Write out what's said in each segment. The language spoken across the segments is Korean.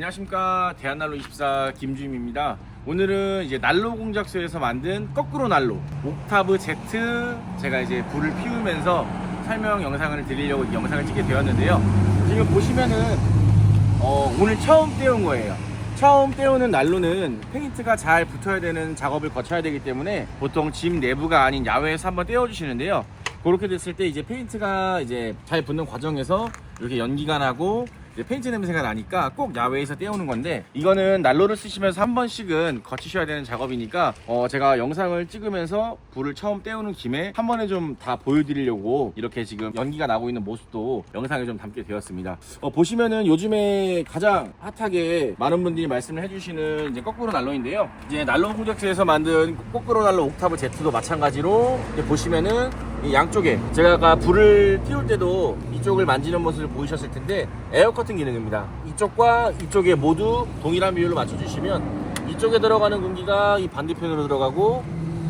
안녕하십니까 대한난로 24 김주임입니다. 오늘은 이제 난로 공작소에서 만든 거꾸로 난로 옥타브 Z 제가 이제 불을 피우면서 설명 영상을 드리려고 이 영상을 찍게 되었는데요. 지금 보시면은 어, 오늘 처음 떼운 거예요. 처음 떼우는 난로는 페인트가 잘 붙어야 되는 작업을 거쳐야 되기 때문에 보통 집 내부가 아닌 야외에서 한번 떼어 주시는데요. 그렇게 됐을 때 이제 페인트가 이제 잘 붙는 과정에서 이렇게 연기가 나고 이제 페인트 냄새가 나니까 꼭 야외에서 떼우는 건데 이거는 난로를 쓰시면서 한 번씩은 거치셔야 되는 작업이니까 어 제가 영상을 찍으면서 불을 처음 떼우는 김에 한 번에 좀 다 보여드리려고 이렇게 지금 연기가 나고 있는 모습도 영상에 좀 담게 되었습니다. 어 보시면은 요즘에 가장 핫하게 많은 분들이 말씀을 해주시는 이제 거꾸로 난로인데요. 이제 난로 공작소에서 만든 거꾸로 난로 옥타브 Z도 마찬가지로 보시면은 이 양쪽에 제가 아까 불을 띄울 때도 이쪽을 만지는 모습을 보이셨을 텐데 에어 커튼 기능입니다. 이쪽과 이쪽에 모두 동일한 비율로 맞춰주시면 이쪽에 들어가는 공기가 이 반대편으로 들어가고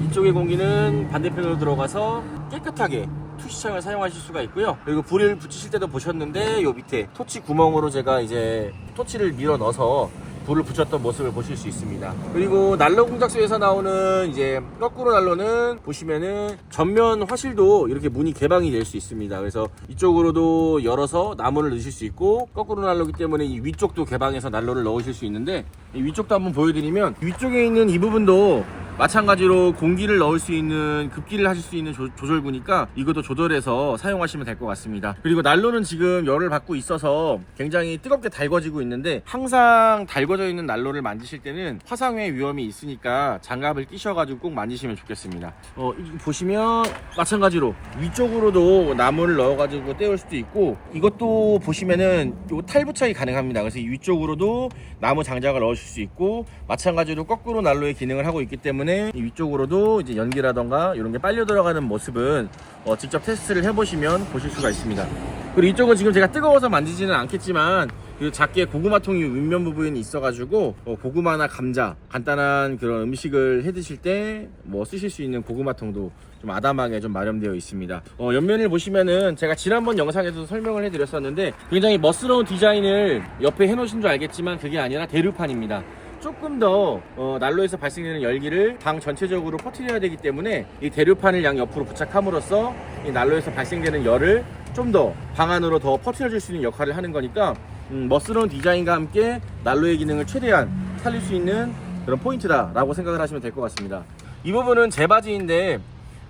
이쪽의 공기는 반대편으로 들어가서 깨끗하게 투시창을 사용하실 수가 있고요. 그리고 불을 붙이실 때도 보셨는데 요 밑에 토치 구멍으로 제가 이제 토치를 밀어 넣어서 불을 붙였던 모습을 보실 수 있습니다. 그리고 난로 공작소에서 나오는 이제 거꾸로 난로는 보시면은 전면 화실도 이렇게 문이 개방이 될 수 있습니다. 그래서 이쪽으로도 열어서 나무를 넣으실 수 있고 거꾸로 난로기 때문에 이 위쪽도 개방해서 난로를 넣으실 수 있는데 이 위쪽도 한번 보여드리면 위쪽에 있는 이 부분도 마찬가지로 공기를 넣을 수 있는 급기를 하실 수 있는 조, 조절구니까 이것도 조절해서 사용하시면 될 것 같습니다. 그리고 난로는 지금 열을 받고 있어서 굉장히 뜨겁게 달궈지고 있는데 항상 달궈져 있는 난로를 만지실 때는 화상의 위험이 있으니까 장갑을 끼셔가지고 꼭 만지시면 좋겠습니다. 어, 이 보시면 마찬가지로 위쪽으로도 나무를 넣어가지고 떼울 수도 있고 이것도 보시면은 요 탈부착이 가능합니다. 그래서 이 위쪽으로도 나무 장작을 넣으실 수 있고 마찬가지로 거꾸로 난로의 기능을 하고 있기 때문에 이 위쪽으로도 이제 연기라던가 이런 게 빨려 들어가는 모습은 어, 직접 테스트를 해보시면 보실 수가 있습니다. 그리고 이쪽은 지금 제가 뜨거워서 만지지는 않겠지만 그 작게 고구마통이 윗면 부분이 있어가지고 어, 고구마나 감자 간단한 그런 음식을 해 드실 때 뭐 쓰실 수 있는 고구마통도 좀 아담하게 좀 마련되어 있습니다. 어, 옆면을 보시면은 제가 지난번 영상에서 설명을 해드렸었는데 굉장히 멋스러운 디자인을 옆에 해놓으신 줄 알겠지만 그게 아니라 대류판입니다. 조금 더 어, 난로에서 발생되는 열기를 방 전체적으로 퍼뜨려야 되기 때문에 이 대류판을 양 옆으로 부착함으로써 이 난로에서 발생되는 열을 좀 더 방 안으로 더 퍼뜨려줄 수 있는 역할을 하는 거니까 음, 멋스러운 디자인과 함께 난로의 기능을 최대한 살릴 수 있는 그런 포인트다라고 생각을 하시면 될 것 같습니다. 이 부분은 제 바지인데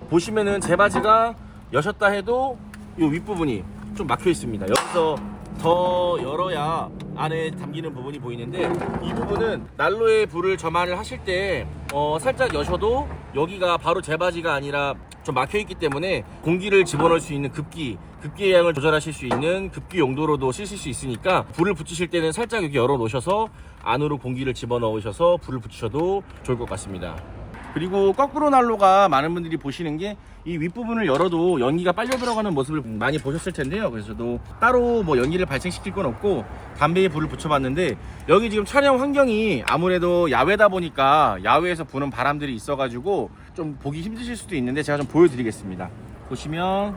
보시면은 제 바지가 여셨다 해도 이 윗부분이 좀 막혀 있습니다. 여기서 더 열어야 안에 담기는 부분이 보이는데 이 부분은 난로에 불을 점화를 하실 때 어, 살짝 여셔도 여기가 바로 제 바지가 아니라 좀 막혀 있기 때문에 공기를 집어넣을 수 있는 급기 급기의 양을 조절하실 수 있는 급기 용도로도 쓰실 수 있으니까 불을 붙이실 때는 살짝 이렇게 열어 놓으셔서 안으로 공기를 집어넣으셔서 불을 붙이셔도 좋을 것 같습니다. 그리고 거꾸로 난로가 많은 분들이 보시는 게 이 윗부분을 열어도 연기가 빨려 들어가는 모습을 많이 보셨을 텐데요. 그래서 저도 따로 뭐 연기를 발생시킬 건 없고 담배에 불을 붙여봤는데 여기 지금 촬영 환경이 아무래도 야외다 보니까 야외에서 부는 바람들이 있어가지고 좀 보기 힘드실 수도 있는데 제가 좀 보여드리겠습니다. 보시면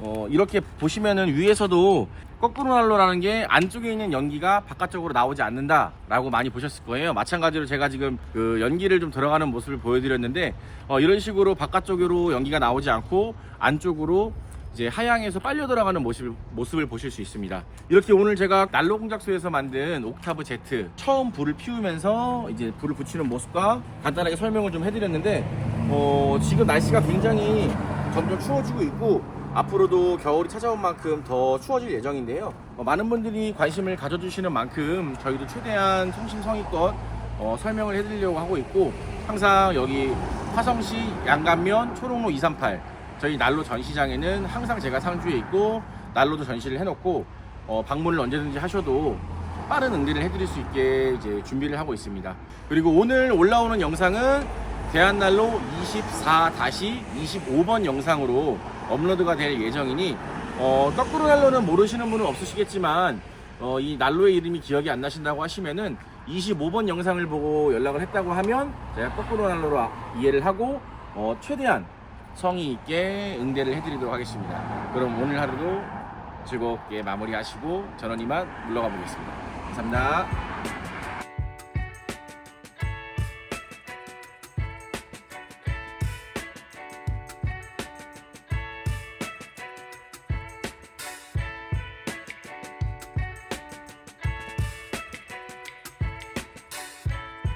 어, 이렇게 보시면은 위에서도 거꾸로 난로라는 게 안쪽에 있는 연기가 바깥쪽으로 나오지 않는다라고 많이 보셨을 거예요. 마찬가지로 제가 지금 그 연기를 좀 들어가는 모습을 보여드렸는데 어, 이런 식으로 바깥쪽으로 연기가 나오지 않고 안쪽으로 이제 하향해서 빨려 들어가는 모습을, 모습을 보실 수 있습니다. 이렇게 오늘 제가 난로 공작소에서 만든 옥타브 Z 처음 불을 피우면서 이제 불을 붙이는 모습과 간단하게 설명을 좀 해드렸는데 어, 지금 날씨가 굉장히 점점 추워지고 있고 앞으로도 겨울이 찾아온 만큼 더 추워질 예정인데요. 어, 많은 분들이 관심을 가져주시는 만큼 저희도 최대한 성심성의껏 어, 설명을 해드리려고 하고 있고 항상 여기 화성시 양감면 초롱로 238 저희 난로 전시장에는 항상 제가 상주에 있고 난로도 전시를 해놓고 어, 방문을 언제든지 하셔도 빠른 응대를 해드릴 수 있게 이제 준비를 하고 있습니다. 그리고 오늘 올라오는 영상은 대한난로 24-25번 영상으로 업로드가 될 예정이니 어, 거꾸로 난로는 모르시는 분은 없으시겠지만 어, 이 난로의 이름이 기억이 안 나신다고 하시면은 25번 영상을 보고 연락을 했다고 하면 제가 거꾸로 난로로 아- 이해를 하고 어, 최대한 성의 있게 응대를 해드리도록 하겠습니다. 그럼 오늘 하루도 즐겁게 마무리하시고 저는 이만 물러가 보겠습니다. 감사합니다.